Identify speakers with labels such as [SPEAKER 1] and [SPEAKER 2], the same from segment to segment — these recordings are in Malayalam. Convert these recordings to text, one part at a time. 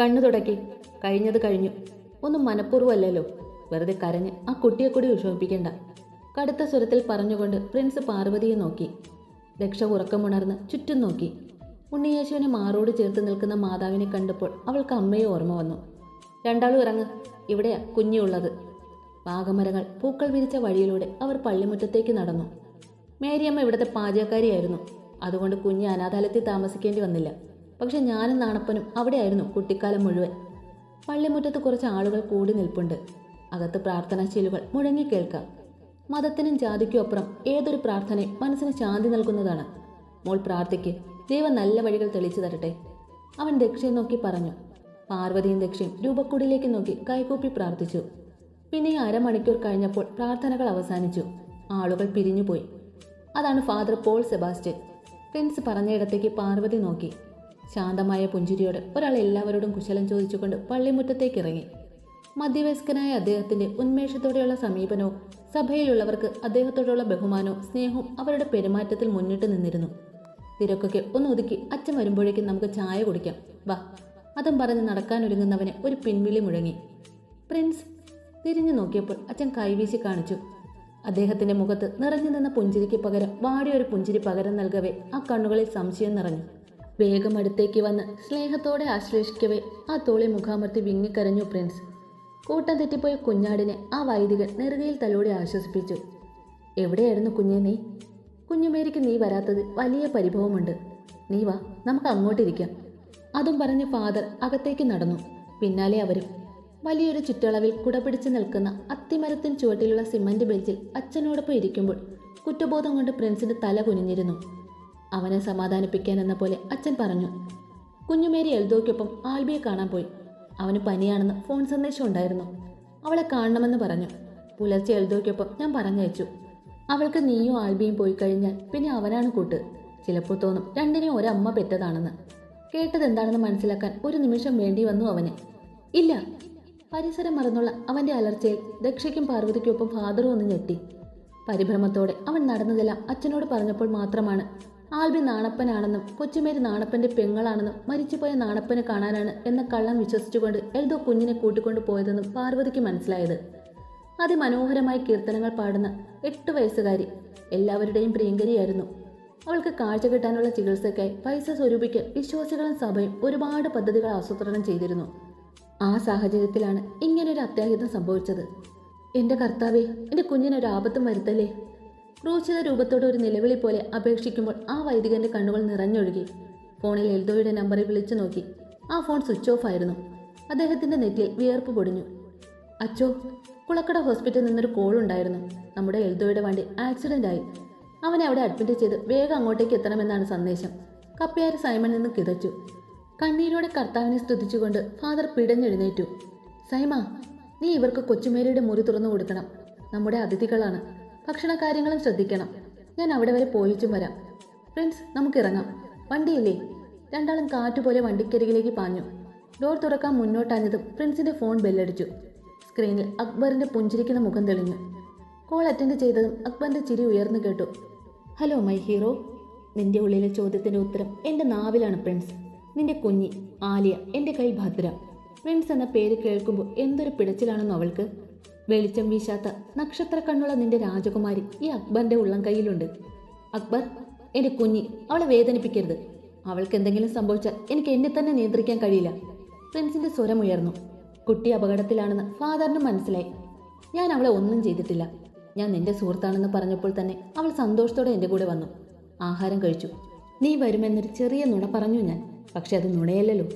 [SPEAKER 1] കണ്ണു തുടക്കി. കഴിഞ്ഞത് കഴിഞ്ഞു. ഒന്നും മനഃപൂർവമല്ലല്ലോ. വെറുതെ കരഞ്ഞ് ആ കുട്ടിയെ കൂടി വിഷമിപ്പിക്കണ്ട. കടുത്ത സ്വരത്തിൽ പറഞ്ഞുകൊണ്ട് പ്രിൻസ് പാർവതിയെ നോക്കി. രക്ഷ ഉറക്കമുണർന്ന് ചുറ്റും നോക്കി. ഉണ്ണിയേശുവിനെ മാറോട് ചേർത്ത് നിൽക്കുന്ന മാതാവിനെ കണ്ടപ്പോൾ അവൾക്ക് അമ്മയെ ഓർമ്മ വന്നു. രണ്ടാളും ഇറങ്ങ്. ഇവിടെയാ കുഞ്ഞുള്ളത്. പാകമരങ്ങൾ പൂക്കൾ വിരിച്ച വഴിയിലൂടെ അവർ പള്ളിമുറ്റത്തേക്ക് നടന്നു. മേരിയമ്മ ഇവിടുത്തെ പാചകക്കാരിയായിരുന്നു. അതുകൊണ്ട് കുഞ്ഞ് അനാഥാലയത്തിൽ താമസിക്കേണ്ടി വന്നില്ല. പക്ഷെ ഞാനും നാണപ്പനും അവിടെയായിരുന്നു കുട്ടിക്കാലം മുഴുവൻ. പള്ളിമുറ്റത്ത് കുറച്ച് ആളുകൾ കൂടി നിൽപ്പുണ്ട്. അകത്ത് പ്രാർത്ഥനാശീലുകൾ മുഴങ്ങി കേൾക്കാം. മതത്തിനും ജാതിക്കും അപ്പുറം ഏതൊരു പ്രാർത്ഥനയും മനസ്സിന് ശാന്തി നൽകുന്നതാണ്. മോൾ പ്രാർത്ഥിക്ക് ദൈവം നല്ല വഴികൾ തെളിച്ചു തരട്ടെ. അവൻ ദക്ഷയെ നോക്കി പറഞ്ഞു. പാർവതിയും ദക്ഷയും രൂപക്കുടിയിലേക്ക് നോക്കി കൈകൂപ്പി പ്രാർത്ഥിച്ചു. പിന്നെ അരമണിക്കൂർ കഴിഞ്ഞപ്പോൾ പ്രാർത്ഥനകൾ അവസാനിച്ചു. ആളുകൾ പിരിഞ്ഞുപോയി. അതാണ് ഫാദർ പോൾ സെബാസ്റ്റ്യൻ. പ്രിൻസ് പറഞ്ഞയിടത്തേക്ക് പാർവതി നോക്കി. ശാന്തമായ പുഞ്ചിരിയോട് ഒരാൾ എല്ലാവരോടും കുശലം ചോദിച്ചുകൊണ്ട് പള്ളിമുറ്റത്തേക്ക് ഇറങ്ങി മധ്യവയസ്കനായ അദ്ദേഹത്തിന്റെ ഉന്മേഷത്തോടെയുള്ള സമീപനവും സഭയിലുള്ളവർക്ക് അദ്ദേഹത്തോടുള്ള ബഹുമാനവും സ്നേഹവും അവരുടെ പെരുമാറ്റത്തിൽ മുന്നിട്ട് നിന്നിരുന്നു. തിരക്കൊക്കെ ഒന്ന് ഒതുക്കി അച്ഛൻ വരുമ്പോഴേക്കും നമുക്ക് ചായ കുടിക്കാം. വാ. അതും പറഞ്ഞ് നടക്കാനൊരുങ്ങുന്നവനെ ഒരു പിൻവിളി മുഴങ്ങി. പ്രിൻസ് തിരിഞ്ഞു നോക്കിയപ്പോൾ അച്ഛൻ കൈവീശി കാണിച്ചു. അദ്ദേഹത്തിന്റെ മുഖത്ത് നിറഞ്ഞു നിന്ന പുഞ്ചിരിക്ക് പകരം വാടിയൊരു പുഞ്ചിരി പകരം നൽകവേ ആ കണ്ണുകളിൽ സംശയം നിറഞ്ഞു. വേഗം അടുത്തേക്ക് വന്ന് സ്നേഹത്തോടെ ആശ്ലേഷിക്കവേ ആ തോളി മുഖാമർത്തി വിങ്ങിക്കരഞ്ഞു പ്രിൻസ്. കൂട്ടം തെറ്റിപ്പോയ കുഞ്ഞാടിനെ ആ വൈദികൻ നെറുകയിൽ തലോടി ആശ്വസിപ്പിച്ചു. എവിടെയായിരുന്നു കുഞ്ഞെ നീ? കുഞ്ഞുമേരിക്ക് നീ വരാത്തത് വലിയ പരിഭവമുണ്ട്. നീ വാ നമുക്ക് അങ്ങോട്ടിരിക്കാം. അതും പറഞ്ഞ് ഫാദർ അകത്തേക്ക് നടന്നു. പിന്നാലെ അവരും. വലിയൊരു ചുറ്റളവിൽ കുടപിടിച്ച് നിൽക്കുന്ന അത്തിമരത്തിൻ ചുവട്ടിലുള്ള സിമന്റ് ബെഞ്ചിൽ അച്ഛനോടൊപ്പം ഇരിക്കുമ്പോൾ കുറ്റബോധം കൊണ്ട് പ്രിൻസിന്റെ തല കുനിഞ്ഞിരുന്നു. അവനെ സമാധാനിപ്പിക്കാൻ എന്ന പോലെ അച്ഛൻ പറഞ്ഞു. കുഞ്ഞുമേരി എൽദോയ്ക്കൊപ്പം ആൽബിയെ കാണാൻ പോയി. അവന് പനിയാണെന്ന് ഫോൺ സന്ദേശം ഉണ്ടായിരുന്നു. അവളെ കാണണമെന്ന് പറഞ്ഞു. പുലർച്ചെ എൽദോയ്ക്കൊപ്പം ഞാൻ പറഞ്ഞയച്ചു. അവൾക്ക് നീയും ആൽബിയും പോയി കഴിഞ്ഞാൽ പിന്നെ അവനാണ് കൂട്ട്. ചിലപ്പോൾ തോന്നും രണ്ടിനെയും ഒരമ്മ പെറ്റതാണെന്ന്. കേട്ടത് എന്താണെന്ന് മനസ്സിലാക്കാൻ ഒരു നിമിഷം വേണ്ടി വന്നു അവന്. ഇല്ല. പരിസരം മറന്നുള്ള അവന്റെ അലർച്ചയിൽ ദക്ഷയ്ക്കും പാർവതിക്കൊപ്പം ഫാദറും ഒന്ന് ഞെട്ടി. പരിഭ്രമത്തോടെ അവൻ നടന്നതെല്ലാം അച്ഛനോട് പറഞ്ഞപ്പോൾ മാത്രമാണ് ആൽബി നാണപ്പനാണെന്നും കൊച്ചുമേരി നാണപ്പന്റെ പെങ്ങളാണെന്നും മരിച്ചുപോയ നാണപ്പനെ കാണാനാണ് എന്ന കള്ളം വിശ്വസിച്ചുകൊണ്ട് എൽദോ കുഞ്ഞിനെ കൂട്ടിക്കൊണ്ടു പോയതെന്നും പാർവതിക്ക് മനസ്സിലായത്. അതിമനോഹരമായ കീർത്തനങ്ങൾ പാടുന്ന എട്ട് വയസ്സുകാരി എല്ലാവരുടെയും പ്രിയങ്കരിയായിരുന്നു. അവൾക്ക് കാഴ്ച കിട്ടാനുള്ള ചികിത്സയ്ക്കായി പൈസ സ്വരൂപിക്കാൻ വിശ്വാസികളും സഭയും ഒരുപാട് പദ്ധതികൾ ആസൂത്രണം ചെയ്തിരുന്നു. ആ സാഹചര്യത്തിലാണ് ഇങ്ങനൊരു അത്യാഹിതം സംഭവിച്ചത്. എന്റെ കർത്താവെ എന്റെ കുഞ്ഞിനൊരു ആപത്തും വരുത്തല്ലേ? ക്രൂശിത രൂപത്തോടെ ഒരു നിലവിളി പോലെ അപേക്ഷിക്കുമ്പോൾ ആ വൈദികന്റെ കണ്ണുകൾ നിറഞ്ഞൊഴുകി. ഫോണിൽ എൽദോയുടെ നമ്പറിൽ വിളിച്ചു നോക്കി. ആ ഫോൺ സ്വിച്ച് ഓഫ് ആയിരുന്നു. അദ്ദേഹത്തിന്റെ നെറ്റിയിൽ വിയർപ്പ് പൊടിഞ്ഞു. അച്ചോ കുളക്കട ഹോസ്പിറ്റലിൽ നിന്നൊരു കോൾ ഉണ്ടായിരുന്നു. നമ്മുടെ എൽദോയുടെ വണ്ടി ആക്സിഡന്റ് ആയി. അവനെ അവിടെ അഡ്മിറ്റ് ചെയ്ത് വേഗം അങ്ങോട്ടേക്ക് എത്തണമെന്നാണ് സന്ദേശം. കപ്പയാരി സൈമൺ നിന്ന് കിതച്ചു. കണ്ണീരോടെ കർത്താവിനെ സ്തുതിച്ചുകൊണ്ട് ഫാദർ പിടഞ്ഞെഴുന്നേറ്റു. സൈമ നീ ഇവർക്ക് കൊച്ചുമേരിയുടെ മുറി തുറന്നു കൊടുക്കണം. നമ്മുടെ അതിഥികളാണ്. ഭക്ഷണകാര്യങ്ങളും ശ്രദ്ധിക്കണം. ഞാൻ അവിടെ വരെ പോയിച്ചും വരാം. ഫ്രണ്ട്സ് നമുക്കിറങ്ങാം. വണ്ടിയില്ലേ? രണ്ടാളും കാറ്റുപോലെ വണ്ടിക്കരികിലേക്ക് പാഞ്ഞു. ഡോർ തുറക്കാൻ മുന്നോട്ടാഞ്ഞതും പ്രിൻസിന്റെ ഫോൺ ബെല്ലടിച്ചു. സ്ക്രീനിൽ അക്ബറിന്റെ പുഞ്ചിരിക്കുന്ന മുഖം തെളിഞ്ഞു. കോൾ അറ്റൻഡ് ചെയ്തതും അക്ബറിന്റെ ചിരി ഉയർന്നു കേട്ടു. Hello my hero. നിന്റെ ഉള്ളിലെ ചോദ്യത്തിന്റെ ഉത്തരം എന്റെ നാവിലാണ് പ്രിൻസ് നിന്റെ കുഞ്ഞി ആലിയ എന്റെ കൈ ഭദ്ര. പ്രിൻസ് എന്ന പേര് കേൾക്കുമ്പോൾ എന്തൊരു പിടച്ചിലാണെന്നോ അവൾക്ക്. വെളിച്ചം വീശാത്ത നക്ഷത്ര കണ്ണുള്ള നിന്റെ രാജകുമാരി ഈ അക്ബറിന്റെ ഉള്ളം കയ്യിലുണ്ട്. അക്ബർ എന്റെ കുഞ്ഞി അവളെ വേദനിപ്പിക്കരുത്. അവൾക്ക് എന്തെങ്കിലും സംഭവിച്ചാൽ എനിക്ക് എന്നെ തന്നെ നിയന്ത്രിക്കാൻ കഴിയില്ല. പ്രിൻസിന്റെ സ്വരം ഉയർന്നു. കുട്ടി അപകടത്തിലാണെന്ന് ഫാദറിന് മനസ്സിലായി. ഞാൻ അവളെ ഒന്നും ചെയ്തിട്ടില്ല. ഞാൻ നിന്റെ സുഹൃത്താണെന്ന് പറഞ്ഞപ്പോൾ തന്നെ അവൾ സന്തോഷത്തോടെ എന്റെ കൂടെ വന്നു. ആഹാരം കഴിച്ചു. നീ വരുമെന്നൊരു ചെറിയ നുണ പറഞ്ഞു ഞാൻ. പക്ഷെ അത് നുണയല്ലല്ലോ.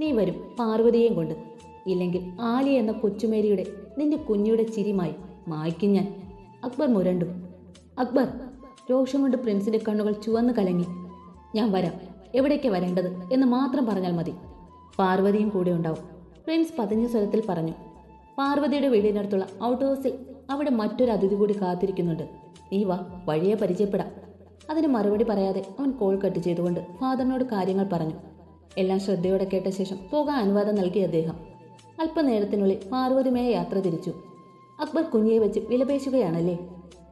[SPEAKER 1] നീ വരും പാർവതിയെയും കൊണ്ട്. ഇല്ലെങ്കിൽ ആലി എന്ന കൊച്ചുമേരിയുടെ നിന്റെ കുഞ്ഞിയുടെ ചിരിമായി മായ്ക്കും ഞാൻ. അക്ബർ മുരണ്ടു. അക്ബർ രോഷം കൊണ്ട് പ്രിൻസിന്റെ കണ്ണുകൾ ചുവന്നു കലങ്ങി. ഞാൻ വരാം. എവിടേക്ക് വരേണ്ടത് എന്ന് മാത്രം പറഞ്ഞാൽ മതി. പാർവതിയും കൂടെ ഉണ്ടാവും. പ്രിൻസ് പതിഞ്ഞ സ്വരത്തിൽ പറഞ്ഞു. പാർവതിയുടെ വീടിനടുത്തുള്ള ഔട്ട് ഹൗസിൽ അവിടെ മറ്റൊരു അതിഥി കൂടി കാത്തിരിക്കുന്നുണ്ട്. നീ വാ വഴിയെ പരിചയപ്പെടാം. അതിന് മറുപടി പറയാതെ അവൻ കോൾ കട്ട് ചെയ്തുകൊണ്ട് ഫാദറിനോട് കാര്യങ്ങൾ പറഞ്ഞു. എല്ലാം ശ്രദ്ധയോടെ കേട്ട ശേഷം പോകാൻ അനുവാദം നൽകി അദ്ദേഹം. അല്പനേരത്തിനുള്ളിൽ പാർവതിമയ യാത്ര തിരിച്ചു. അക്ബർ കുഞ്ഞിയെ വെച്ച് വിലപേശുകയാണല്ലേ?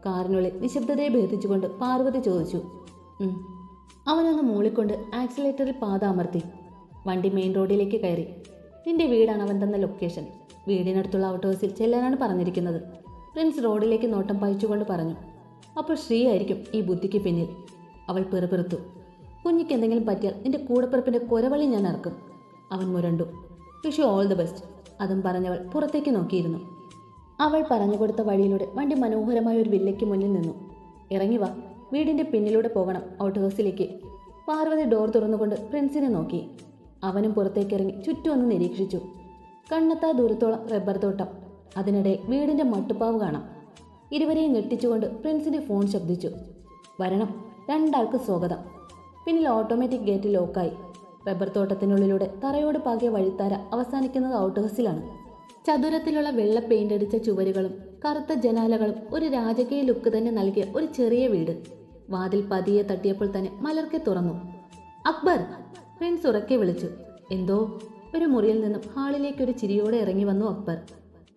[SPEAKER 1] കാറിനുള്ളിൽ നിശബ്ദതയെ ഭേദിച്ചുകൊണ്ട് പാർവതി ചോദിച്ചു. അവനൊന്ന് മൂളിക്കൊണ്ട് ആക്സിലേറ്ററിൽ പാത അമർത്തി വണ്ടി മെയിൻ റോഡിലേക്ക് കയറി. നിന്റെ വീടാണ് അവൻ തന്ന ലൊക്കേഷൻ. വീടിനടുത്തുള്ള ഔട്ട് ഹൗസിൽ ചെല്ലാനാണ് പറഞ്ഞിരിക്കുന്നത്. പ്രിൻസ് റോഡിലേക്ക് നോട്ടം പായിച്ചുകൊണ്ട് പറഞ്ഞു അപ്പോൾ ശ്രീ ആയിരിക്കും ഈ ബുദ്ധിക്ക് പിന്നിൽ. അവൾ പെറുപെറുത്തു കുഞ്ഞിക്ക് എന്തെങ്കിലും പറ്റിയാൽ നിന്റെ കൂടപ്പിറപ്പിന്റെ കുരവളി ഞാൻ ഇറക്കും അവൻ മുരണ്ടു വിഷു ഓൾ ദ ബെസ്റ്റ്. അതും പറഞ്ഞവൾ പുറത്തേക്ക് നോക്കിയിരുന്നു. അവൾ പറഞ്ഞു കൊടുത്ത വഴിയിലൂടെ വണ്ടി മനോഹരമായ ഒരു വില്ലയ്ക്ക് മുന്നിൽ നിന്നു. ഇറങ്ങി വാ. വീടിന്റെ പിന്നിലൂടെ പോകണം. ഔട്ട് ഹൗസിലേക്ക് പാർവതി ഡോർ തുറന്നുകൊണ്ട് പ്രിൻസിനെ നോക്കി. അവനും പുറത്തേക്ക് ഇറങ്ങി ചുറ്റും ഒന്ന് നിരീക്ഷിച്ചു. കണ്ണത്താ ദൂരത്തോളം റബ്ബർ തോട്ടം. അതിനിടെ വീടിന്റെ മട്ടുപ്പാവ് കാണാം. ഇരുവരെയും ഞെട്ടിച്ചുകൊണ്ട് പ്രിൻസിന്റെ ഫോൺ ശബ്ദിച്ചു. വരണം. രണ്ടാൾക്ക് സ്വാഗതം. പിന്നിൽ ഓട്ടോമാറ്റിക് ഗേറ്റ് ലോക്കായി. റബ്ബർ തോട്ടത്തിനുള്ളിലൂടെ തറയോട് പാകിയ വഴിത്താര അവസാനിക്കുന്നത് ഔട്ട് ഹൗസിലാണ് ചതുരത്തിലുള്ള വെള്ള പെയിന്റ് അടിച്ച ചുവരുകളും കറുത്ത ജനാലകളും ഒരു രാജകീയ ലുക്ക് തന്നെ നൽകിയ ഒരു ചെറിയ വീട്. വാതിൽ പതിയെ തട്ടിയപ്പോൾ തന്നെ മലർക്കെ തുറന്നു. അക്ബർ! പ്രിൻസ് ഉറക്കെ വിളിച്ചു. എന്തോ? ഒരു മുറിയിൽ നിന്നും ഹാളിലേക്ക് ഒരു ചിരിയോടെ ഇറങ്ങി വന്നു അക്ബർ.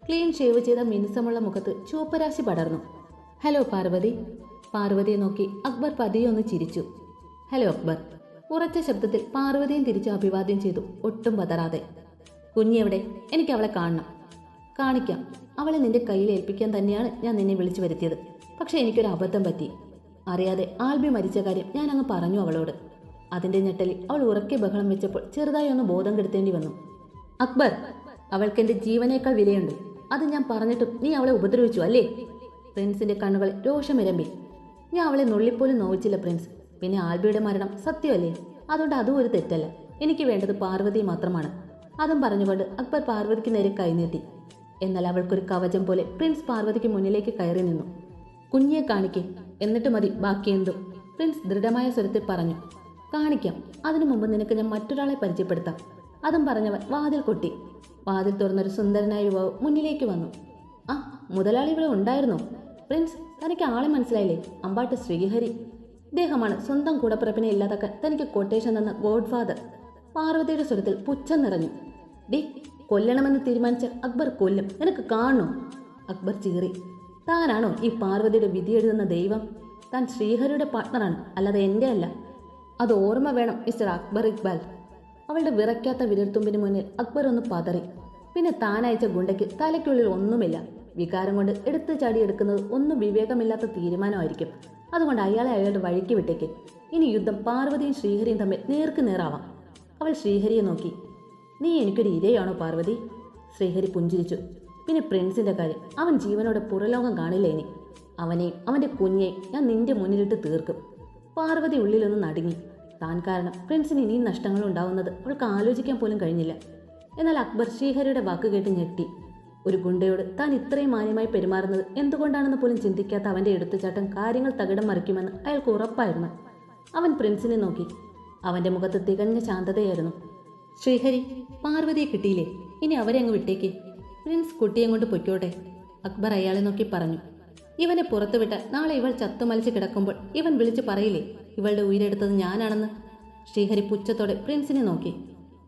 [SPEAKER 1] ക്ലീൻ ഷേവ് ചെയ്ത മിനുസമുള്ള മുഖത്ത് ചുവപ്പരാശി പടർന്നു. ഹലോ പാർവതി. പാർവതിയെ നോക്കി അക്ബർ പതിയെ ഒന്ന് ചിരിച്ചു. ഹലോ അക്ബർ. ഉറച്ച ശബ്ദത്തിൽ പാർവതിയും തിരിച്ച് അഭിവാദ്യം ചെയ്തു ഒട്ടും പതറാതെ കുഞ്ഞെവിടെ? എനിക്ക് അവളെ കാണണം. കാണിക്കാം. അവളെ നിന്റെ കയ്യിൽ ഏൽപ്പിക്കാൻ തന്നെയാണ് ഞാൻ നിന്നെ വിളിച്ചു വരുത്തിയത്. പക്ഷേ എനിക്കൊരു അബദ്ധം പറ്റി. അറിയാതെ ആൽബി മരിച്ച കാര്യം ഞാൻ അങ്ങ് പറഞ്ഞു അവളോട്. അതിന്റെ ഞെട്ടലിൽ അവൾ ഉറക്കെ ബഹളം വെച്ചപ്പോൾ ചെറുതായി ഒന്ന് ബോധം കെടുത്തേണ്ടി വന്നു. അക്ബർ അവൾക്ക് എന്റെ ജീവനേക്കാൾ വിലയുണ്ട്. അത് ഞാൻ പറഞ്ഞിട്ടും നീ അവളെ ഉപദ്രവിച്ചു അല്ലേ? പ്രിൻസിന്റെ കണ്ണുകളിൽ രോഷമിരമ്പി. ഞാൻ അവളെ നുള്ളിപ്പോലും നോവിച്ചില്ല പ്രിൻസ്. പിന്നെ ആൽബിയുടെ മരണം സത്യമല്ലേ? അതുകൊണ്ട് അതും ഒരു തെറ്റല്ല. എനിക്ക് വേണ്ടത് പാർവതി മാത്രമാണ്. അതും പറഞ്ഞുകൊണ്ട് അക്ബർ പാർവതിക്ക് നേരെ കൈനീട്ടി എന്നാൽ അവൾക്കൊരു കവചം പോലെ പ്രിൻസ് പാർവതിക്ക് മുന്നിലേക്ക് കയറി നിന്നു. കുഞ്ഞിയെ കാണിക്കേ. എന്നിട്ട് മതി ബാക്കി എന്തും. പ്രിൻസ് ദൃഢമായ സ്വരത്തിൽ പറഞ്ഞു. കാണിക്കാം. അതിനു മുമ്പ് നിനക്ക് ഞാൻ മറ്റൊരാളെ പരിചയപ്പെടുത്താം. അതും പറഞ്ഞവൻ വാതിൽ കൊട്ടി. വാതിൽ തുറന്നൊരു സുന്ദരനായ യുവാവ് മുന്നിലേക്ക് വന്നു. ആ മുതലാളി ഇവിടെ ഉണ്ടായിരുന്നോ? പ്രിൻസ് തനിക്ക് ആളെ മനസ്സിലായില്ലേ? അമ്പാട്ട് ശ്രീഹരി. ഇദ്ദേഹമാണ് സ്വന്തം കൂടപ്പിറപ്പിനെ ഇല്ലാതാക്കാൻ തനിക്ക് കൊട്ടേഷൻ തന്ന ഗോഡ് ഫാദർ പാർവതിയുടെ സ്വരത്തിൽ പുച്ഛം നിറഞ്ഞു. ഡി കൊല്ലണമെന്ന് തീരുമാനിച്ച അക്ബർ കൊല്ലും. നിനക്ക് കാണണോ? അക്ബർ ചീറി. താനാണോ ഈ പാർവതിയുടെ വിധി എഴുതുന്ന ദൈവം? താൻ ശ്രീഹരിയുടെ പാർട്ട്ണറാണ് അല്ലാതെ എന്റെ അല്ല അത് ഓർമ്മ വേണം മിസ്റ്റർ അക്ബർ ഇക്ബാൽ. അവളുടെ വിറയ്ക്കാത്ത വിരൽത്തുമ്പിന് മുന്നിൽ അക്ബർ ഒന്ന് പതറി. പിന്നെ താനയച്ച ഗുണ്ടയ്ക്ക് തലയ്ക്കുള്ളിൽ ഒന്നുമില്ല. വികാരം കൊണ്ട് എടുത്തു ചാടിയെടുക്കുന്നത് ഒന്നും വിവേകമില്ലാത്ത തീരുമാനമായിരിക്കും. അതുകൊണ്ട് അയാളെ അയാളുടെ വഴിക്ക് വിട്ടേക്ക്. ഇനി യുദ്ധം പാർവതിയും ശ്രീഹരിയും തമ്മിൽ നേർക്ക് നേറാവാം അവൾ ശ്രീഹരിയെ നോക്കി. നീ എനിക്കൊരു ഇരയാണോ പാർവതി? ശ്രീഹരി പുഞ്ചിരിച്ചു. പിന്നെ പ്രിൻസിന്റെ കാര്യം. അവൻ ജീവനോടെ പുറലോകം കാണില്ല ഇനി? അവനെയും അവന്റെ കുഞ്ഞെയും ഞാൻ നിന്റെ മുന്നിലിട്ട് തീർക്കും. പാർവതി ഉള്ളിലൊന്ന് നടുങ്ങി. താൻ കാരണം പ്രിൻസിന് ഇനിയും നഷ്ടങ്ങൾ ഉണ്ടാവുന്നത് അവൾക്ക് ആലോചിക്കാൻ പോലും കഴിഞ്ഞില്ല. എന്നാൽ അക്ബർ ശ്രീഹരിയുടെ വാക്ക് കേട്ട് ഞെട്ടി. ഒരു ഗുണ്ടയോട് താൻ ഇത്രയും മാന്യമായി പെരുമാറുന്നത് എന്തുകൊണ്ടാണെന്ന് പോലും ചിന്തിക്കാത്ത അവന്റെ എടുത്തുചാട്ടം കാര്യങ്ങൾ തകിടം മറിക്കുമെന്ന് അയാൾക്ക് ഉറപ്പായിരുന്നു. അവൻ പ്രിൻസിനെ നോക്കി. അവന്റെ മുഖത്ത് തികഞ്ഞ ശാന്തതയായിരുന്നു. ശ്രീഹരി പാർവതിയെ കിട്ടിയില്ലേ? ഇനി അവരെ അങ്ങ് വിട്ടേക്ക്. പ്രിൻസ് കുട്ടിയെ കൊണ്ട് പൊയ്ക്കോട്ടെ അക്ബർ അയാളെ നോക്കി പറഞ്ഞു. ഇവനെ പുറത്തുവിട്ട നാളെ ഇവൾ ചത്തുമലിച്ച് കിടക്കുമ്പോൾ ഇവൻ വിളിച്ചു പറയില്ലേ ഇവളുടെ ഉയരെടുത്തത് ഞാനാണെന്ന്? ശ്രീഹരി പുച്ഛത്തോടെ പ്രിൻസിനെ നോക്കി.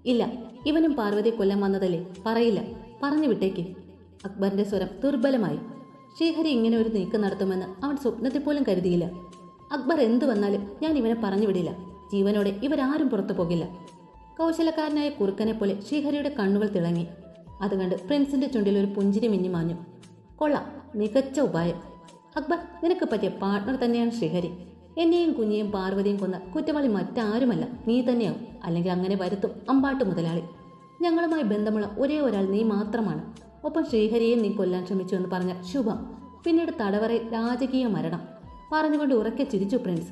[SPEAKER 1] ഇല്ല ഇവനും പാർവതിയെ കൊല്ലാൻ വന്നതല്ലേ പറയില്ല പറഞ്ഞു വിട്ടേക്ക്. അക്ബറിന്റെ സ്വരം ദുർബലമായി. ശ്രീഹരി ഇങ്ങനെ ഒരു നീക്കം നടത്തുമെന്ന് അവൻ സ്വപ്നത്തിൽ പോലും കരുതിയില്ല. അക്ബർ എന്തു വന്നാലും ഞാൻ ഇവനെ പറഞ്ഞു വിടില്ല. ജീവനോടെ ഇവരാരും പുറത്തു പോകില്ല. കൗശലക്കാരനായ കുറുക്കനെ പോലെ ശ്രീഹരിയുടെ കണ്ണുകൾ തിളങ്ങി. അത് കണ്ട് പ്രിൻസിന്റെ ചുണ്ടിൽ ഒരു പുഞ്ചിരി മിന്നിമാഞ്ഞു കൊള്ളാം മികച്ച ഉപായം. അക്ബർ നിനക്ക് പറ്റിയ പാർട്ണർ തന്നെയാണ് ശ്രീഹരി. എന്നെയും കുഞ്ഞിയും പാർവതിയും കൊന്ന കുറ്റവാളി മറ്റാരുമല്ല. നീ തന്നെയാവും. അല്ലെങ്കിൽ അങ്ങനെ വരുത്തും അമ്പാട്ട് മുതലാളി. ഞങ്ങളുമായി ബന്ധമുള്ള ഒരേ ഒരാൾ നീ മാത്രമാണ്. ഒപ്പം ശ്രീഹരിയെയും നീ കൊല്ലാൻ ശ്രമിച്ചു എന്ന് പറഞ്ഞ ശുഭം. പിന്നീട് തടവറയിൽ രാജകീയ മരണം. പറഞ്ഞുകൊണ്ട് ഉറക്കെ ചിരിച്ചു പ്രിൻസ്.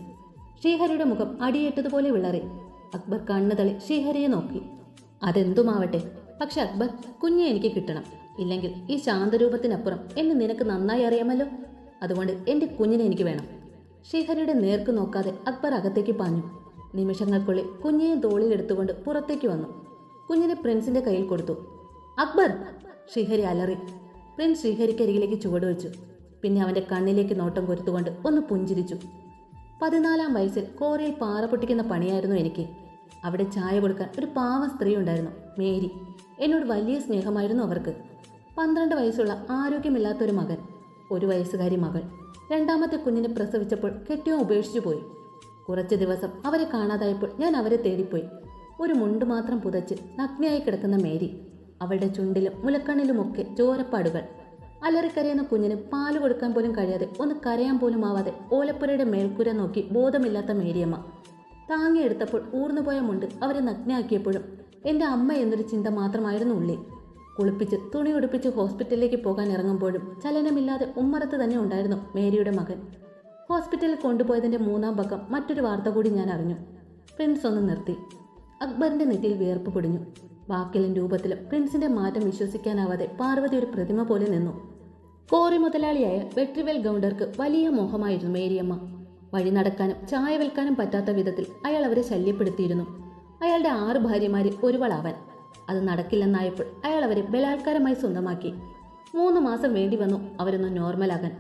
[SPEAKER 1] ശ്രീഹരിയുടെ മുഖം അടിയേറ്റതുപോലെ വിളറി. അക്ബർ കണ്ണു തള്ളി ശ്രീഹരിയെ നോക്കി. അതെന്തുമാവട്ടെ? പക്ഷെ അക്ബർ കുഞ്ഞെ എനിക്ക് കിട്ടണം. ഇല്ലെങ്കിൽ ഈ ശാന്തരൂപത്തിനപ്പുറം എന്നെ നിനക്ക് നന്നായി അറിയാമല്ലോ? അതുകൊണ്ട് എന്റെ കുഞ്ഞിനെ എനിക്ക് വേണം. ശ്രീഹരിയുടെ നേർക്ക് നോക്കാതെ അക്ബർ അകത്തേക്ക് പാഞ്ഞു. നിമിഷങ്ങൾക്കുള്ളിൽ കുഞ്ഞിനെ തോളിലെടുത്തുകൊണ്ട് പുറത്തേക്ക് വന്നു. കുഞ്ഞിനെ പ്രിൻസിന്റെ കയ്യിൽ കൊടുത്തു. അക്ബർ ശ്രീഹരി അലറി. പ്രിൻസ് ശ്രീഹരിക്കരികിലേക്ക് ചുവടുവെച്ചു പിന്നെ അവന്റെ കണ്ണിലേക്ക് നോട്ടം കൊരുത്തുകൊണ്ട് ഒന്ന് പുഞ്ചിരിച്ചു. പതിനാലാം വയസ്സിൽ കോരയിൽ പാറ പൊട്ടിക്കുന്ന പണിയായിരുന്നു എനിക്ക്. അവിടെ ചായ കൊടുക്കാൻ ഒരു പാവ സ്ത്രീ ഉണ്ടായിരുന്നു മേരി. എന്നോട് വലിയ സ്നേഹമായിരുന്നു അവർക്ക്. പന്ത്രണ്ട് വയസ്സുള്ള ആരോഗ്യമില്ലാത്തൊരു മകൻ ഒരു വയസ്സുകാരി മകൾ. രണ്ടാമത്തെ കുഞ്ഞിനെ പ്രസവിച്ചപ്പോൾ കെട്ടിയോ ഉപേക്ഷിച്ചു പോയി. കുറച്ച് ദിവസം അവരെ കാണാതായപ്പോൾ ഞാൻ അവരെ തേടിപ്പോയി. ഒരു മുണ്ട് മാത്രം പുതച്ച് നഗ്നയായി കിടക്കുന്ന മേരി. അവളുടെ ചുണ്ടിലും മുലക്കണ്ണിലുമൊക്കെ ചോരപ്പാടുകൾ. അലറിക്കരയുന്ന കുഞ്ഞിന് പാൽ കൊടുക്കാൻ പോലും കഴിയാതെ ഒന്ന് കരയാൻ പോലും ആവാതെ ഓലപ്പുരയുടെ മേൽക്കൂര നോക്കി ബോധമില്ലാത്ത മേരിയമ്മ. താങ്ങിയെടുത്തപ്പോൾ ഊർന്നുപോയ മുണ്ട് അവരെ നഗ്നയാക്കിയപ്പോഴും എന്റെ അമ്മ എന്നൊരു ചിന്ത മാത്രമായിരുന്നു ഉള്ളിൽ. കുളിപ്പിച്ച് തുണി ഉടുപ്പിച്ച് ഹോസ്പിറ്റലിലേക്ക് പോകാൻ ഇറങ്ങുമ്പോഴും ചലനമില്ലാതെ ഉമ്മറത്ത് തന്നെ ഉണ്ടായിരുന്നു മേരിയുടെ മകൻ. ഹോസ്പിറ്റലിൽ കൊണ്ടുപോയതിന്റെ മൂന്നാം പക്കം മറ്റൊരു വാർത്ത കൂടി ഞാൻ അറിഞ്ഞു. ഫ്രണ്ട്സ് ഒന്ന് നിർത്തി. അക്ബറിന്റെ നെറ്റിയിൽ വിയർപ്പ് പൊടിഞ്ഞു. വാക്കിലും രൂപത്തിലും പ്രിൻസിന്റെ മാറ്റം വിശ്വസിക്കാനാവാതെ പാർവതി ഒരു പ്രതിമ പോലെ നിന്നു. കോറി മുതലാളിയായ വെട്രിവെൽ ഗൗണ്ടർക്ക് വലിയ മോഹമായിരുന്നു മേരിയമ്മ. വഴി നടക്കാനും ചായ വിൽക്കാനും പറ്റാത്ത വിധത്തിൽ അയാൾ അവരെ ശല്യപ്പെടുത്തിയിരുന്നു. അയാളുടെ ആറ് ഭാര്യമാരിൽ ഒരുവളാവൻ അത് നടക്കില്ലെന്നായപ്പോൾ അയാൾ അവരെ ബലാത്കാരമായി സ്വന്തമാക്കി. മൂന്ന് മാസം വേണ്ടി വന്നു അവരൊന്ന് നോർമലാകാൻ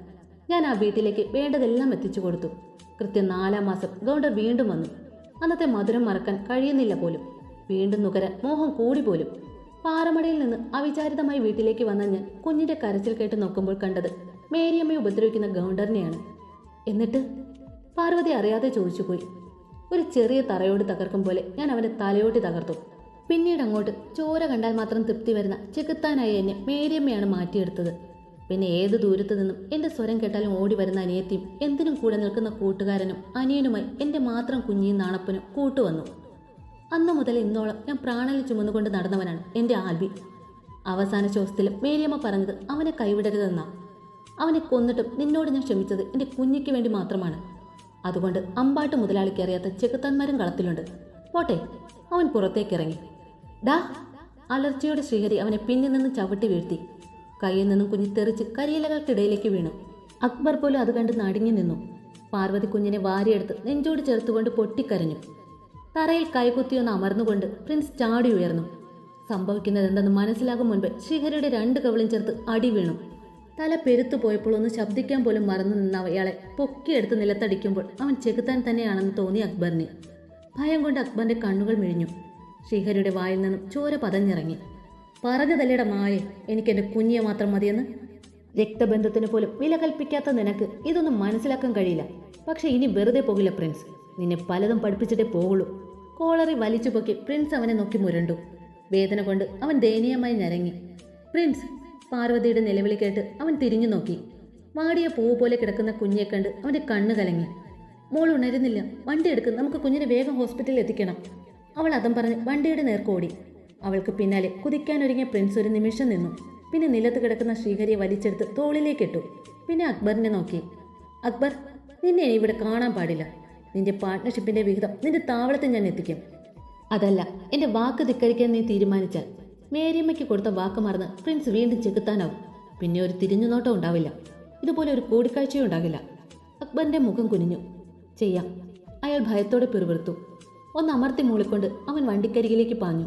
[SPEAKER 1] ഞാൻ ആ വീട്ടിലേക്ക് വേണ്ടതെല്ലാം എത്തിച്ചു കൊടുത്തു. കൃത്യം നാലാം മാസം ഗൗണ്ടർ വീണ്ടും വന്നു. അന്നത്തെ മധുരം മറക്കാൻ കഴിയുന്നില്ല പോലും. വീണ്ടും നുകരാൻ മോഹം കൂടി പോലും. പാറമടയിൽ നിന്ന് അവിചാരിതമായി വീട്ടിലേക്ക് വന്ന ഞാൻ കുഞ്ഞിന്റെ കരച്ചിൽ കേട്ട് നോക്കുമ്പോൾ കണ്ടത് മേരിയമ്മയെ ഉപദ്രവിക്കുന്ന ഗൗണ്ടറിനെയാണ്. എന്നിട്ട് പാർവതി അറിയാതെ ചോദിച്ചു പോയി. ഒരു ചെറിയ തറയോട് തകർക്കും പോലെ ഞാൻ അവന്റെ തലയോട്ടി തകർത്തു. പിന്നീട് അങ്ങോട്ട് ചോര കണ്ടാൽ മാത്രം തൃപ്തി വരുന്ന ചെകുത്താനായി എന്നെ മേരിയമ്മയാണ് മാറ്റിയെടുത്തത്. പിന്നെ ഏത് ദൂരത്തു നിന്നും എന്റെ സ്വരം കേട്ടാലും ഓടി വരുന്ന അനിയത്തിയും എന്തിനും കൂടെ നിൽക്കുന്ന കൂട്ടുകാരനും അനിയനുമായി എന്റെ മാത്രം കുഞ്ഞിയും നാണപ്പനും കൂട്ടുവന്നു. അന്നു മുതൽ ഇന്നോളം ഞാൻ പ്രാണനിൽ ചുമന്നുകൊണ്ട് നടന്നവനാണ് എന്റെ ആൽബി. അവസാന ശ്വാസത്തിലും മേരിയമ്മ പറഞ്ഞത് അവനെ കൈവിടരുതെന്നാണ് അവനെ കൊന്നിട്ടും നിന്നോട് ഞാൻ ക്ഷമിച്ചത് എന്റെ കുഞ്ഞിക്ക് വേണ്ടി മാത്രമാണ്. അതുകൊണ്ട് അമ്പാട്ട് മുതലാളിക്ക് അറിയാത്ത ചെകുത്താന്മാരും കളത്തിലുണ്ട്. പോട്ടെ അവൻ പുറത്തേക്ക് ഇറങ്ങി ഡാ അലർച്ചയോടെ ശ്രീഹരി അവനെ പിന്നിൽ നിന്ന് ചവിട്ടി വീഴ്ത്തി. കയ്യിൽ നിന്നും കുഞ്ഞ് തെറിച്ച് കരിയിലകൾക്കിടയിലേക്ക് വീണു. അക്ബർ പോലും അത് കണ്ട് നടുങ്ങി നിന്നു. പാർവതി കുഞ്ഞിനെ വാരിയെടുത്ത് നെഞ്ചോട് ചേർത്തുകൊണ്ട് പൊട്ടിക്കരഞ്ഞു. തറയിൽ കൈകുത്തിയൊന്ന് അമർന്നുകൊണ്ട് പ്രിൻസ് ചാടി ഉയർന്നു. സംഭവിക്കുന്നത് എന്തെന്ന് മനസ്സിലാകും മുൻപ് ശ്രീഹരിയുടെ രണ്ട് കവളും ചേർത്ത് അടി വീണു. തല പെരുത്തു പോയപ്പോൾ ഒന്ന് ശബ്ദിക്കാൻ പോലും മറന്നു നിന്ന അയാളെ പൊക്കിയെടുത്ത് നിലത്തടിക്കുമ്പോൾ അവൻ ചെകുത്താൻ തന്നെയാണെന്ന് തോന്നി അക്ബറിന്. ഭയം കൊണ്ട് അക്ബറിന്റെ കണ്ണുകൾ മിഴിഞ്ഞു. ശ്രീഹരിയുടെ വായിൽ നിന്നും ചോര പതഞ്ഞിറങ്ങി. പറഞ്ഞതല്ലേട മായെ എനിക്ക് എന്റെ കുഞ്ഞിയെ മാത്രം മതിയെന്ന്? രക്തബന്ധത്തിന് പോലും വില കൽപ്പിക്കാത്ത നിനക്ക് ഇതൊന്നും മനസ്സിലാക്കാൻ കഴിയില്ല. പക്ഷെ ഇനി വെറുതെ പോകില്ല പ്രിൻസ്. നിന്നെ പലതും പഠിപ്പിച്ചിട്ടേ പോകുള്ളൂ കോളറി വലിച്ചു പൊക്കി പ്രിൻസ് അവനെ നോക്കി മുരണ്ടു. വേദന കൊണ്ട് അവൻ ദയനീയമായി ഞരങ്ങി. പ്രിൻസ് പാർവതിയുടെ നിലവിളി കേട്ട് അവൻ തിരിഞ്ഞു നോക്കി. വാടിയ പൂവ് പോലെ കിടക്കുന്ന കുഞ്ഞെ കണ്ട് അവന്റെ കണ്ണ് കലങ്ങി. മോൾ ഉണരുന്നില്ല. വണ്ടി എടുക്കും നമുക്ക് കുഞ്ഞിനെ വേഗം ഹോസ്പിറ്റലിൽ എത്തിക്കണം. അവൾ അതം പറഞ്ഞ് വണ്ടിയുടെ നേർക്കോടി അവൾക്ക് പിന്നാലെ കുതിക്കാനൊരുങ്ങിയ പ്രിൻസ് ഒരു നിമിഷം നിന്നു. പിന്നെ നിലത്ത് കിടക്കുന്ന ശ്രീഹരിയെ വലിച്ചെടുത്ത് തോളിലേക്കിട്ടു പിന്നെ അക്ബറിനെ നോക്കി. അക്ബർ നിന്നെ ഇവിടെ കാണാൻ പാടില്ല. നിന്റെ പാർട്ട്ണർഷിപ്പിന്റെ വിഹിതം നിന്റെ താവളത്തിൽ ഞാൻ എത്തിക്കും. അതല്ല എന്റെ വാക്ക് ധിക്കരിക്കാൻ നീ തീരുമാനിച്ചാൽ മേരിയമ്മയ്ക്ക് കൊടുത്ത വാക്ക് മറന്ന് പ്രിൻസ് വീണ്ടും ചെകുത്താനാവും. പിന്നെ ഒരു തിരിഞ്ഞുനോട്ടം ഉണ്ടാവില്ല. ഇതുപോലെ ഒരു കൂടിക്കാഴ്ചയും ഉണ്ടാകില്ല. അക്ബറിന്റെ മുഖം കുനിഞ്ഞു. ചെയ്യാം. അയാൾ ഭയത്തോടെ പിറുവിറുത്തു ഒന്ന് അമർത്തി മൂളിക്കൊണ്ട് അവൻ വണ്ടിക്കരികിലേക്ക് പാഞ്ഞു.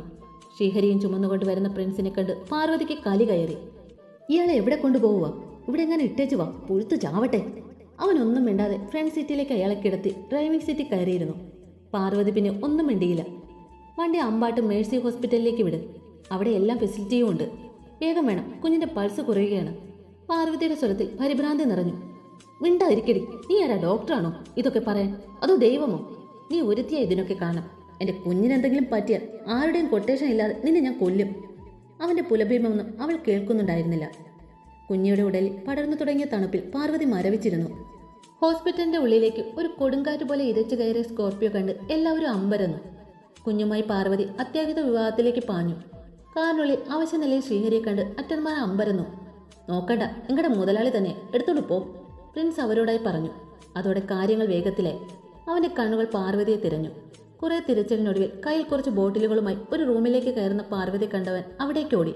[SPEAKER 1] ശ്രീഹരിയും ചുമന്നുകൊണ്ട് വരുന്ന പ്രിൻസിനെ കണ്ട് പാർവതിക്ക് കലി കയറി. ഇയാളെ എവിടെ കൊണ്ടുപോവുക? ഇവിടെ എങ്ങനെ ഇട്ടേച്ചു വാ. പുഴുത്തു ചാവട്ടെ. അവനൊന്നും മിണ്ടാതെ ഫ്രണ്ട് സീറ്റിലേക്ക് അയാളെ കിടത്തി ഡ്രൈവിംഗ് സീറ്റിൽ കയറിയിരുന്നു. പാർവതി പിന്നെ ഒന്നും മിണ്ടിയില്ല. വണ്ടി അമ്പാട്ട് മേഴ്സി ഹോസ്പിറ്റലിലേക്ക് വിട്. അവിടെ എല്ലാ ഫെസിലിറ്റിയും ഉണ്ട്. വേഗം വേണം. കുഞ്ഞിന്റെ പൾസ് കുറയുകയാണ്. പാർവതിയുടെ സ്വരത്തിൽ പരിഭ്രാന്തി നിറഞ്ഞു. മിണ്ടാതിരിക്കടി. നീ ആരാ? ഡോക്ടറാണോ ഇതൊക്കെ പറയാൻ. അതോ ദൈവമോ? നീ ഒരുത്തിയ ഇതിനൊക്കെ കാണാം എന്റെ കുഞ്ഞിനെന്തെങ്കിലും പറ്റിയാൽ ആരുടെയും കൊട്ടേഷൻ ഇല്ലാതെ നിന്നെ ഞാൻ കൊല്ലും. അവന്റെ പുലഭീമൊന്നും അവൾ കേൾക്കുന്നുണ്ടായിരുന്നില്ല. കുഞ്ഞിയുടെ ഉടലിൽ പടർന്നു തുടങ്ങിയ തണുപ്പിൽ പാർവതി മരവിച്ചിരുന്നു. ഹോസ്പിറ്റലിന്റെ ഉള്ളിലേക്ക് ഒരു കൊടുങ്കാറ്റ് പോലെ ഇരച്ചു കയറിയ സ്കോർപ്പിയോ കണ്ട് എല്ലാവരും അമ്പരന്നു. കുഞ്ഞുമായി പാർവതി അത്യാഹിത വിവാഹത്തിലേക്ക് പാഞ്ഞു. കാറിനുള്ളിൽ അവശ്യ നിലയിൽ ശ്രീഹരിയെ കണ്ട് അറ്റന്മാർ അമ്പരന്നു. നോക്കണ്ട എങ്ങടെ മുതലാളി തന്നെ. എടുത്തോണ്ട് പോ പ്രിൻസ് അവരോടായി പറഞ്ഞു. അതോടെ കാര്യങ്ങൾ വേഗത്തിലായി. അവന്റെ കണ്ണുകൾ പാർവതിയെ തിരഞ്ഞു. കുറെ തിരച്ചിലിനൊടുവിൽ കയ്യിൽ കുറച്ച് ബോട്ടിലുകളുമായി ഒരു റൂമിലേക്ക് കയറുന്ന പാർവതി കണ്ടവൻ അവിടേക്ക് ഓടി.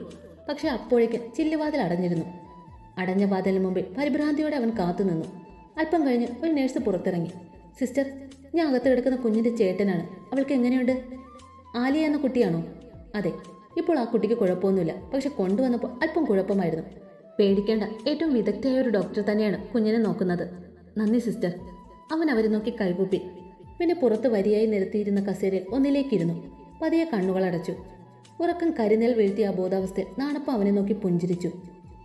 [SPEAKER 1] പക്ഷെ അപ്പോഴേക്ക് ചില്ലുവാതിൽ അടഞ്ഞിരുന്നു. അടഞ്ഞ വാതിലിന് മുമ്പിൽ പരിഭ്രാന്തിയോടെ അവൻ കാത്തുനിന്നു. അല്പം കഴിഞ്ഞ് ഒരു നേഴ്സ് പുറത്തിറങ്ങി. സിസ്റ്റർ ഞാൻ അകത്ത് കിടക്കുന്ന കുഞ്ഞിന്റെ ചേട്ടനാണ്. അവൾക്ക് എങ്ങനെയുണ്ട്? ആലിയ എന്ന കുട്ടിയാണോ? അതെ ഇപ്പോൾ ആ കുട്ടിക്ക് കുഴപ്പമൊന്നുമില്ല. പക്ഷെ കൊണ്ടുവന്നപ്പോൾ അല്പം കുഴപ്പമായിരുന്നു. പേടിക്കേണ്ട ഏറ്റവും വിദഗ്ധയായ ഒരു ഡോക്ടർ തന്നെയാണ് കുഞ്ഞിനെ നോക്കുന്നത്. നന്ദി സിസ്റ്റർ. അവൻ അവരെ നോക്കി കൈകൂപ്പി. പിന്നെ പുറത്ത് വരിയായി നിരത്തിയിരുന്ന കസേരയിൽ ഒന്നിലേക്കിരുന്നു. പതിയെ കണ്ണുകൾ അടച്ചു. ഉറക്കം കരിനേൽ വീഴ്ത്തിയ അബോധാവസ്ഥയിൽ നാണപ്പ അവനെ നോക്കി പുഞ്ചിരിച്ചു.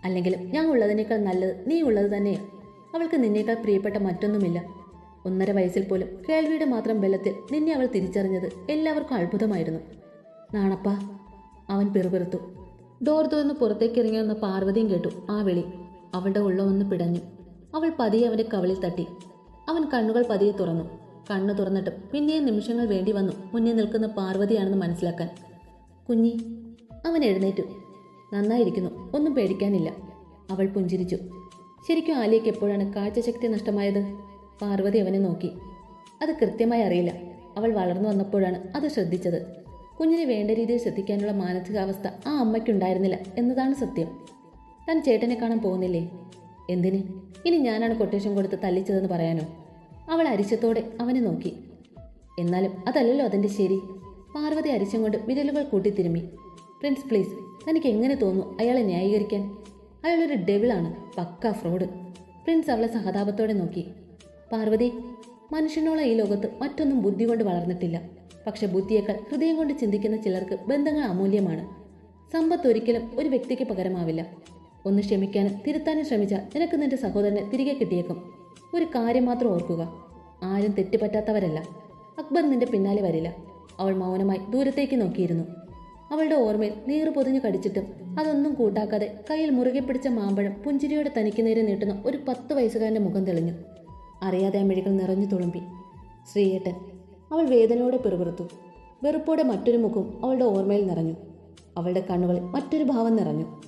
[SPEAKER 1] അല്ലെങ്കിലും ഞാൻ ഉള്ളതിനേക്കാൾ നല്ലത് നീ ഉള്ളത് തന്നെയാ. അവൾക്ക് നിന്നേക്കാൾ പ്രിയപ്പെട്ട മറ്റൊന്നുമില്ല. ഒന്നര വയസ്സിൽ പോലും കേൾവിയുടെ മാത്രം ബലത്തിൽ നിന്നെ അവൾ തിരിച്ചറിഞ്ഞത് എല്ലാവർക്കും അത്ഭുതമായിരുന്നു. നാണപ്പ അവൻ പിറുപിറുത്തു. ഡോർ തുറന്ന് പുറത്തേക്ക് ഇറങ്ങി വന്ന പാർവതിയും കേട്ടു ആ വിളി. അവളുടെ ഉള്ളമൊന്ന് പിടഞ്ഞു. അവൾ പതിയെ അവന്റെ കവളിൽ തട്ടി. അവൻ കണ്ണുകൾ പതിയെ തുറന്നു. കണ്ണു തുറന്നിട്ടും പിന്നെയും നിമിഷങ്ങൾ വേണ്ടി വന്നു മുന്നേ നിൽക്കുന്ന പാർവതിയാണെന്ന് മനസ്സിലാക്കാൻ. കുഞ്ഞി അവൻ എഴുന്നേറ്റു. നന്നായിരിക്കുന്നു. ഒന്നും പേടിക്കാനില്ല. അവൾ പുഞ്ചിരിച്ചു. ശരിക്കും ആലിയയ്ക്ക് എപ്പോഴാണ് കാഴ്ചശക്തി നഷ്ടമായത്? പാർവതി അവനെ നോക്കി. അത് കൃത്യമായി അറിയില്ല. അവൾ വളർന്നു വന്നപ്പോഴാണ് അത് ശ്രദ്ധിച്ചത്. കുഞ്ഞിനെ വേണ്ട രീതിയിൽ ശ്രദ്ധിക്കാനുള്ള മാനസികാവസ്ഥ ആ അമ്മയ്ക്കുണ്ടായിരുന്നില്ല എന്നതാണ് സത്യം. താൻ ചേട്ടനെ കാണാൻ പോകുന്നില്ലേ? എന്തിന്? ഇനി ഞാനാണ് കൊട്ടേഷൻ കൊടുത്ത് തല്ലിച്ചതെന്ന് പറയാനോ? അവൾ അരിശത്തോടെ അവനെ നോക്കി. എന്നാലും അതല്ലല്ലോ അതിന്റെ ശരി. പാർവതി അരിശം കൊണ്ട് വിരലുകൾ കൂട്ടിത്തിരുമ്മി. പ്രിൻസ് പ്ലീസ് തനിക്ക് എങ്ങനെ തോന്നുന്നു അയാളെ ന്യായീകരിക്കാൻ? അയാളൊരു ഡെവിളാണ് പക്ക ഫ്രോഡ്. പ്രിൻസ് അവളെ സഹതാപത്തോടെ നോക്കി. പാർവതി മനുഷ്യനോളം ഈ ലോകത്ത് മറ്റൊന്നും ബുദ്ധി കൊണ്ട് വളർന്നിട്ടില്ല. പക്ഷെ ബുദ്ധിയേക്കാൾ ഹൃദയം കൊണ്ട് ചിന്തിക്കുന്ന ചിലർക്ക് ബന്ധങ്ങൾ അമൂല്യമാണ്. സമ്പത്ത് ഒരിക്കലും ഒരു വ്യക്തിക്ക് പകരമാവില്ല. ഒന്ന് ക്ഷമിക്കാനും തിരുത്താനും ശ്രമിച്ചാൽ നിനക്ക് നിന്റെ സഹോദരനെ തിരികെ കിട്ടിയേക്കും. ഒരു കാര്യം മാത്രം ഓർക്കുക. ആരും തെറ്റുപറ്റാത്തവരല്ല. അക്ബർ നിന്റെ പിന്നാലെ വരില്ല. അവൾ മൗനമായി ദൂരത്തേക്ക് നോക്കിയിരുന്നു. അവളുടെ ഓർമ്മയിൽ നീറ് പൊതിഞ്ഞു കടിച്ചിട്ടും അതൊന്നും കൂട്ടാക്കാതെ കയ്യിൽ മുറുകെ പിടിച്ച മാമ്പഴം പുഞ്ചിരിയോടെ തനിക്ക് നേരെ നീട്ടുന്ന ഒരു പത്ത് വയസ്സുകാരന്റെ മുഖം തെളിഞ്ഞു. അറിയാതെ ആ മിഴികൾ നിറഞ്ഞു തുളുമ്പി. ശ്രീയേട്ടൻ അവൾ വേദനയോടെ പിറുപിറുത്തു. വെറുപ്പോടെ മറ്റൊരു മുഖം അവളുടെ ഓർമ്മയിൽ നിറഞ്ഞു. അവളുടെ കണ്ണുകളിൽ മറ്റൊരു ഭാവം നിറഞ്ഞു.